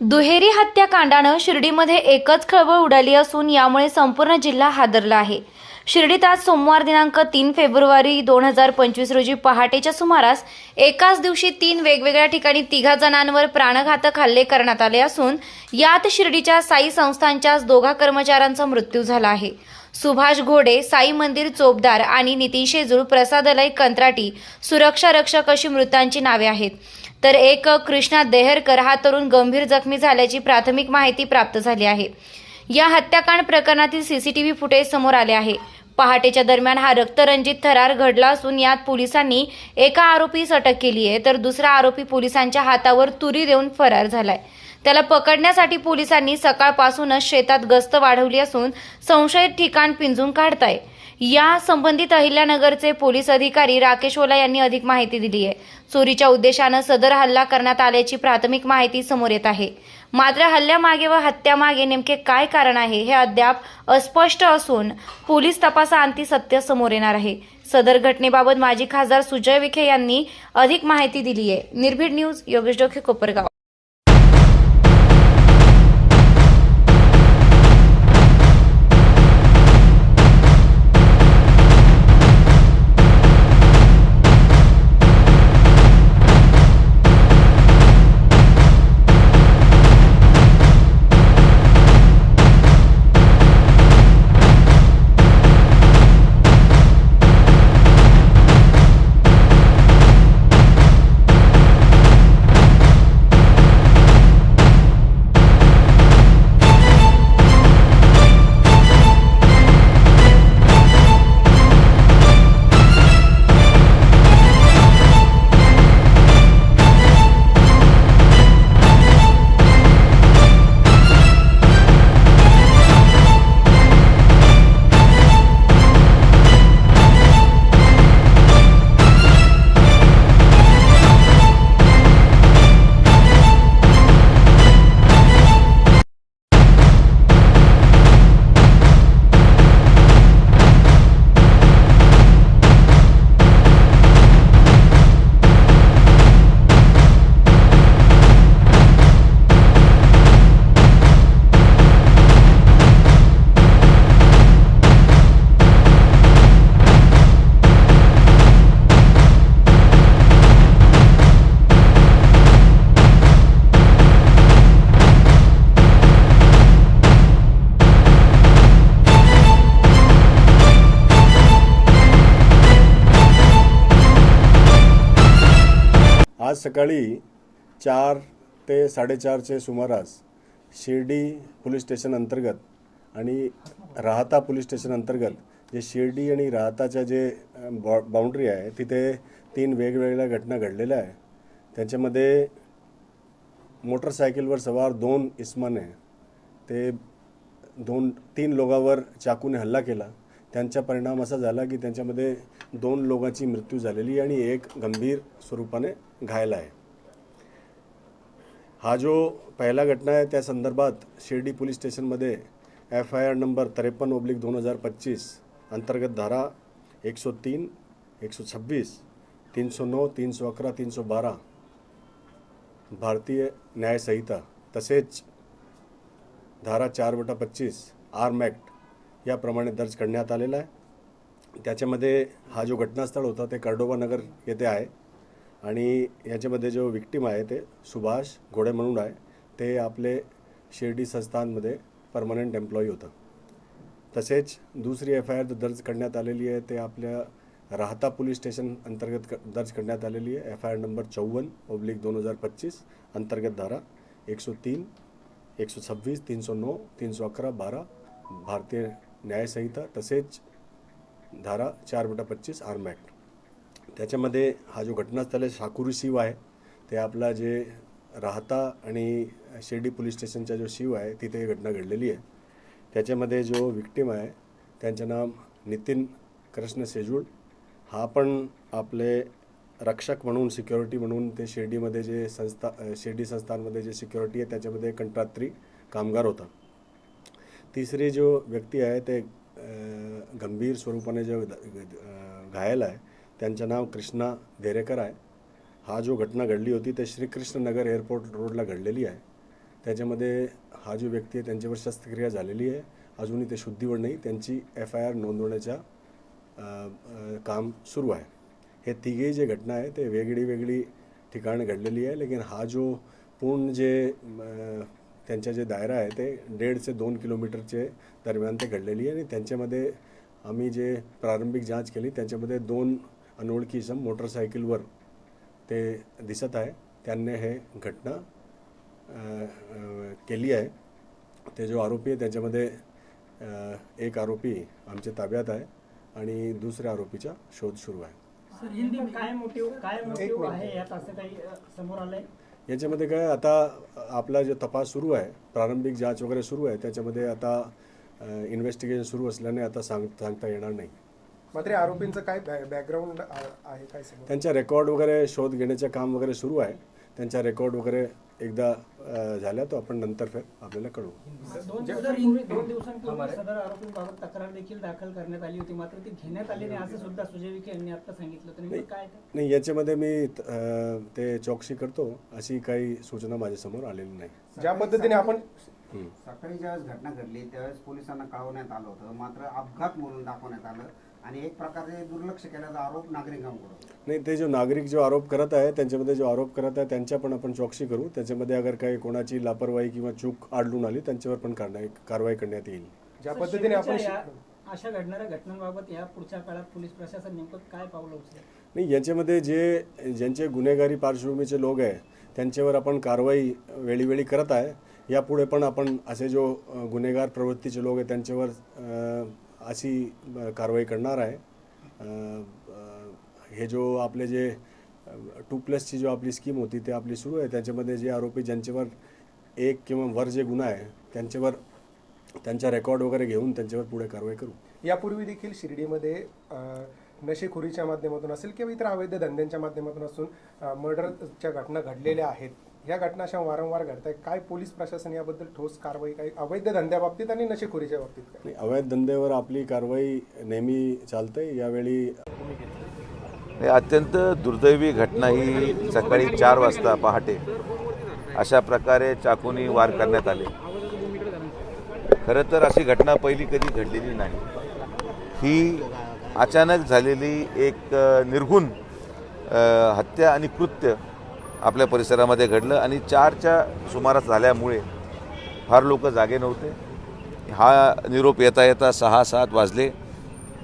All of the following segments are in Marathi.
दुहेरी हत्याकांडानं शिर्डीमध्ये एकच खळबळ उडाली असून यामुळे संपूर्ण जिल्हा हादरला आहे. शिर्डीत आज सोमवार दिनांक तीन फेब्रुवारी दोन हजार पंचवीस रोजी पहाटेच्या सुमारास एकाच दिवशी तीन वेगवेगळ्या ठिकाणी तिघा जणांवर प्राणघातक हल्ले करण्यात आले असून यात शिर्डीच्या साई संस्थांच्याच दोघा कर्मचाऱ्यांचा मृत्यू झाला आहे. सुभाष घोडे साई मंदिर चोपदार आणि नितीन शेजूळ प्रसादालय कंत्राटी सुरक्षा रक्षक अशी मृतांची नावे आहेत. तर एक कृष्णा देहरकर हा तरुण गंभीर जखमी झाल्याची प्राथमिक माहिती प्राप्त झाली आहे. या हत्याकांड प्रकरणातील सीसीटीव्ही फुटेज समोर आले आहे. पहाटेच्या दरम्यान हा रक्तरंजित थरार घडला असून यात पोलिसांनी एका आरोपीस अटक केली आहे तर दुसरा आरोपी पोलिसांच्या हातावर तुरी देऊन फरार झालाय. त्याला पकडण्यासाठी पोलिसांनी सकाळपासूनच शेतात गस्त वाढवली असून संशयित ठिकाण पिंजून काढताय. या संबंधित अहिल्यानगरचे पोलीस अधिकारी राकेश ओला यांनी अधिक माहिती दिली आहे. चोरीच्या उद्देशानं सदर हल्ला करण्यात आल्याची प्राथमिक माहिती समोर येत आहे. मात्र हल्ल्यामागे व हत्यामागे नेमके काय कारण आहे हे अद्याप अस्पष्ट असून पोलीस तपासाअंती सत्य समोर येणार आहे. सदर घटनेबाबत माजी खासदार सुजय विखे यांनी अधिक माहिती दिली आहे. निर्भीड न्यूज योगेश डोखे कोपरगाव. सकाळी चार ते साडेचारचे सुमारास शिर्डी पोलीस स्टेशन अंतर्गत आणि राहता पोलीस स्टेशन अंतर्गत जे शिर्डी आणि राहताच्या जे बॉ बाउंड्री आहे तिथे तीन वेगवेगळ्या घटना घडलेल्या आहे. त्याच्यामध्ये मोटरसायकलवर सवार दोन इस्माने ते दोन तीन लोकांवर चाकूने हल्ला केला. त्यांचा परिणाम असा झाला की त्यांच्यामध्ये दोन लोकांची मृत्यू झालेली आणि एक गंभीर स्वरूपाने घायल आहे. हा जो पहिला घटना आहे त्या संदर्भात शिर्डी पोलीस स्टेशनमध्ये एफ आय आर नंबर त्रेपन्न ओब्लिक दोन हजार पच्चीस अंतर्गत धारा एक सौ तीन एक सौ छब्बीस तीन सौ नऊ तीन सौ अकरा तीन सौ बारा भारतीय न्याय संहिता तसेच धारा चार बटा पच्चीस आर्म ॲक्ट याप्रमाणे दर्ज करण्यात आलेला आहे. त्याच्यामध्ये हा जो घटनास्थळ होता ते कर्डोबा नगर येथे आहे. आणि याच्यामध्ये जो विक्टीम आहे ते सुभाष घोडे म्हणून आहे. ते आपले शिर्डी संस्थानमध्ये परमनंट एम्प्लॉई होतं. तसेच दुसरी एफ आय आर दर्ज करण्यात आलेली आहे ते आपल्या राहता पोलीस स्टेशन अंतर्गत क- दर्ज करण्यात आलेली आहे. एफ आय आर नंबर चौवन्न ओब्लिक दोन हजार पच्चीस अंतर्गत धारा एक सौ तीन एक सौ छब्बीस तीन सौ नऊ तीन सौ अकरा बारा भारतीय न्यायसंहिता तसेच धारा चार बटा पच्चीस आर्म ॲक्ट. त्याच्यामध्ये हा जो घटनास्थळ आहे साकुरी शिव आहे ते आपला जे राहता आणि शिर्डी पोलीस स्टेशनचा जो शिव आहे तिथे ही घटना घडलेली आहे. त्याच्यामध्ये जो विक्टीम आहे त्यांचं नाव नितीन कृष्ण सेजूळ हा पण आपले रक्षक म्हणून सिक्युरिटी म्हणून ते शिर्डीमध्ये जे संस्था शिर्डी संस्थांमध्ये जे सिक्युरिटी आहे त्याच्यामध्ये कंत्रात्री कामगार होता. तिसरी जो व्यक्ती आहे ते गंभीर स्वरूपाने जो द- घायल आहे त्यांचं नाव कृष्णा धेरेकर आहे. हा जो घटना घडली होती ते श्रीकृष्ण नगर एअरपोर्ट रोडला घडलेली आहे. त्याच्यामध्ये हा जो व्यक्ती आहे त्यांच्यावर शस्त्रक्रिया झालेली आहे. अजूनही ते शुद्धीवर नाही त्यांची एफ आय आर नोंदवण्याच्या काम सुरू आहे. हे तिघे जे घटना आहे ते वेगळी वेगळी ठिकाणी घडलेली आहे लेकिन हा जो पूर्ण जे त्यांच्या जे दायरा आहे ते दीड ते दोन किलोमीटरचे दरम्यान ते घडलेली आहे आणि त्यांच्यामध्ये आम्ही जे प्रारंभिक जांच केली त्याच्यामध्ये दोन अनोळखी इसम मोटरसायकलवर ते दिसत आहे. त्यांनी हे घटना केली आहे. ते जो आरोपी आहे त्याच्यामध्ये एक आरोपी आमच्या ताब्यात आहे आणि दुसऱ्या आरोपीचा शोध सुरू आहे. सर हिंदी काय काय मोटिव्ह आहे यात असं काही समोर आलंय? याच्यामध्ये काय आता आपला जो तपास सुरू आहे प्रारंभिक जांच वगैरे सुरू आहे त्याच्यामध्ये आता इन्व्हेस्टिगेशन सुरू असल्याने आता सांग सांगता येणार नाही. मात्र आरोपींचं काय बॅकग्राऊंड आहे काय त्यांच्या रेकॉर्ड वगैरे शोध घेण्याचे काम वगैरे सुरू आहे. त्यांचा रेकॉर्ड वगैरे एकदा अ, झाला तो आपण नंतर फिर आपल्याला कळू दोन दिवसांपूर्वी दोन दिवसांपूर्वी सदर आरोपींबाबत तक्रार देखील दाखल करण्यात आली होती मात्र ती घेण्यात आली नाही असं सुद्धा सुजय विखे यांनी आता सांगितलं तर नेमकं काय ते? नाही याच्यामध्ये मी ते चौकशी करतो अशी काही सूचना माझ्यासमोर आलेली नाही ज्या पद्धतीने आपण. सकाळी ज्यावेळेस घटना घडली त्यावेळेस पोलिसांना कळवण्यात आलं होतं. मात्र अपघात म्हणून दाखवण्यात आलं आणि एक प्रकारे दुर्लक्ष केल्याचा आरोप नागरिकांकडून. नाही ते जो नागरिक जो आरोप करत आहे त्यांच्यामध्ये जो आरोप करत आहे त्यांच्या पण आपण चौकशी करू. त्याच्यामध्ये अगर काही कोणाची लापरवाही किंवा चूक आढळून आली त्यांच्यावर पण कारवाई कारवाई करण्यात येईल. ज्या पद्धतीने आपण अशा घडणाऱ्या घटनांबाबत या पुढच्या काळात पोलीस प्रशासन नेमकं काय पावलं उचलेल? नाही याच्यामध्ये जे ज्यांचे गुन्हेगारी पार्श्वभूमीचे लोक आहे त्यांच्यावर आपण कारवाई वेळीवेळी करत आहे. यापुढे पण आपण असे जो गुन्हेगार प्रवृत्तीचे लोक आहे त्यांच्यावर अशी कारवाई करणार आहे. हे जो आपले जे टू प्लसची जो आपली स्कीम होती ते आपली सुरू आहे. त्याच्यामध्ये जे आरोपी ज्यांच्यावर एक किंवा वर जे गुन्हा आहे त्यांच्यावर त्यांचा रेकॉर्ड वगैरे घेऊन त्यांच्यावर पुढे कारवाई करू. यापूर्वी देखील शिर्डीमध्ये नशेखोरीच्या माध्यमातून असेल किंवा इतर अवैध धंद्यांच्या माध्यमातून असून मर्डरच्या घटना घडलेल्या आहेत ह्या घटना अशा वारंवार घडत आहेत काय पोलीस प्रशासन याबद्दल ठोस कारवाई काही अवैध धंद्याबाबतीत आणि नशेखोरीच्या बाबतीत काय? अवैध धंद्यावर आपली कारवाई नेहमी चालते यावेळी हे अत्यंत दुर्दैवी घटना ही सकाळी चार वाजता पहाटे अशा प्रकारे चाकूनी वार करण्यात आले. खरं तर अशी घटना पहिली कधी घडलेली नाही. ही अचानक झालेली एक अ, हत्या आणि कृत्य आपल्या परिसरामध्ये घडलं आणि चारच्या सुमारास झाल्यामुळे फार लोक जागे नव्हते. हा निरोप येता येता सहा सात वाजले.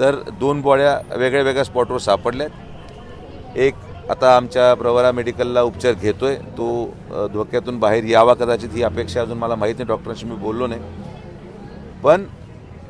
तर दोन बॉड्या वेगळ्या वेगळ्या स्पॉटवर सापडल्यात. एक आता आमच्या प्रवरा मेडिकलला उपचार घेतो आहे तो धोक्यातून बाहेर यावा कदाचित ही अपेक्षा अजून मला माहीत नाही डॉक्टरांशी मी बोललो नाही. पण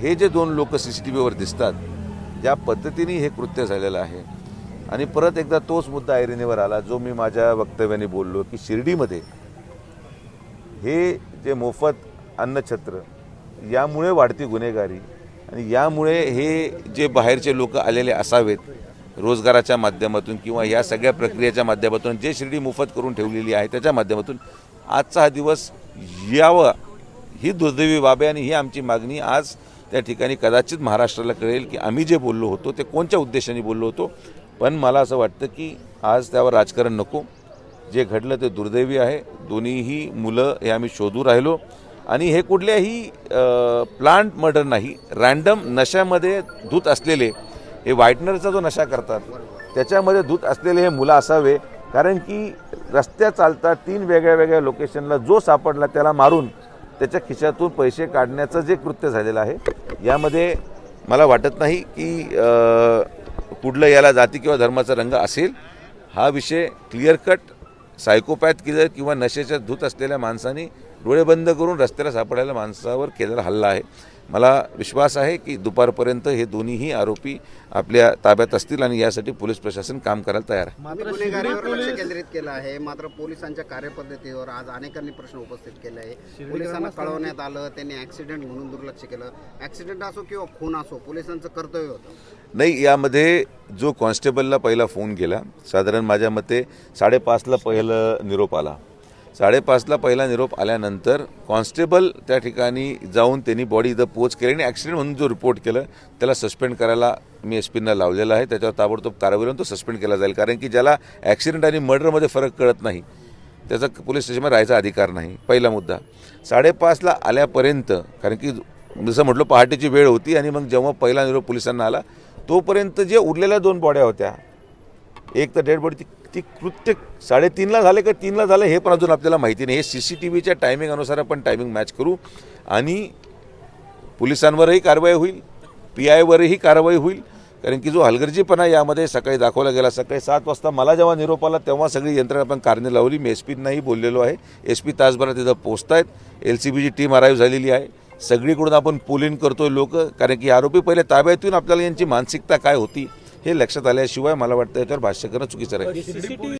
हे जे दोन लोक सी सी टी व्हीवर दिसतात ज्या पद्धतीने हे कृत्य झालेलं आहे आणि परत एकदा तोच मुद्दा ऐरणीवर आला जो मी माझ्या वक्तव्याने बोललो की शिर्डीमध्ये हे जे मोफत अन्नछत्र यामुळे वाढती गुन्हेगारी आणि यामुळे हे जे बाहेरचे लोक आलेले असावेत रोजगाराच्या माध्यमातून किंवा या सगळ्या प्रक्रियेच्या माध्यमातून जे शिर्डी मोफत करून ठेवलेली आहे त्याच्या माध्यमातून आजचा हा दिवस यावा ही दुर्दैवी बाब आहे आणि ही आमची मागणी आज त्या ठिकाणी कदाचित महाराष्ट्राला कळेल की आम्ही जे बोललो होतो ते कोणत्या उद्देशाने बोललो होतो पण मला असं वाटतं की आज त्यावर राजकारण नको. जे घडलं ते दुर्दैवी आहे. दोन्हीही मुलं हे आम्ही शोधू राहिलो. आणि हे कुठल्याही प्लांट मर्डर नाही रँडम नशामध्ये धूत असलेले हे व्हाईटनरचा जो नशा करतात त्याच्यामध्ये धूत असलेले हे मुलं असावे. कारण की रस्त्या चालता तीन वेगळ्या वेगळ्या लोकेशनला जो सापडला त्याला मारून त्याच्या खिशातून पैसे काढण्याचं जे कृत्य झालेलं आहे यामध्ये मला वाटत नाही की पुढलं याला जाती किंवा धर्माचा रंग असेल हा विषय क्लिअर कट सायकोपॅथ किलर किंवा नशेच्या धूत असलेल्या माणसाने डोळे बंद करून रस्त्याला सापडायला माणसावर केलेला हल्ला आहे. मला विश्वास आहे की दुपारपर्यंत हे दोन्हीही आरोपी आपल्या ताब्यात असतील आणि यासाठी पोलीस प्रशासन काम करायला तयार आहे. लक्ष केंद्रित केलं आहे. मात्र पोलिसांच्या कार्यपद्धतीवर आज अनेकांनी प्रश्न उपस्थित केले आहे. पोलिसांना कळवण्यात आलं त्यांनी ऍक्सिडेंट म्हणून दुर्लक्ष केलं. ऍक्सिडेंट असो किंवा खून असो पोलिसांचं कर्तव्य होतं. नाही यामध्ये जो कॉन्स्टेबलला पहिला फोन केला साधारण माझ्या मते साडेपाचला पहिलं निरोप आला. साडेपाचला पहिला निरोप आल्यानंतर कॉन्स्टेबल त्या ठिकाणी जाऊन त्यांनी बॉडी इथं पोच केली आणि ॲक्सिडेंट म्हणून जो रिपोर्ट केलं त्याला सस्पेंड करायला मी एस पींना लावलेला आहे. त्याच्यावर ताबडतोब कारवाई होऊन तो सस्पेंड केला जाईल. कारण की ज्याला ॲक्सिडेंट आणि मर्डरमध्ये फरक कळत नाही त्याचा पोलीस स्टेशनमध्ये राहायचा अधिकार नाही. पहिला मुद्दा. साडेपाचला आल्यापर्यंत कारण की जसं म्हटलं पहाटेची वेळ होती आणि मग जेव्हा पहिला निरोप पोलिसांना आला तोपर्यंत जे उरलेल्या दोन बॉड्या होत्या एक तर डेड बॉडी ती ती कृत्य साडेतीनला झाले का तीनला झालं हे पण अजून आपल्याला माहिती नाही. हे सी सी टी व्हीच्या टायमिंग अनुसार आपण टायमिंग मॅच करू आणि पोलिसांवरही कारवाई होईल पी आयवरही कारवाई होईल. कारण की जो हलगर्जीपणा यामध्ये सकाळी दाखवला गेला सकाळी सात वाजता मला जेव्हा निरोप आला तेव्हा सगळी यंत्रणा आपण कारणे लावली. मी एस पींनाही बोललेलो आहे. एस पी तासभरात तिथं पोचत आहेत एल सी बीची टीम अराईव्ह झालेली आहे. सगळीकडून आपण पोलिंग करतोय लोक. कारण की आरोपी पहिले ताब्यात येऊन आपल्याला यांची मानसिकता काय होती हे लक्षात आल्याशिवाय मला वाटतं याच्यावर भाष्य करणं चुकीचं राहील.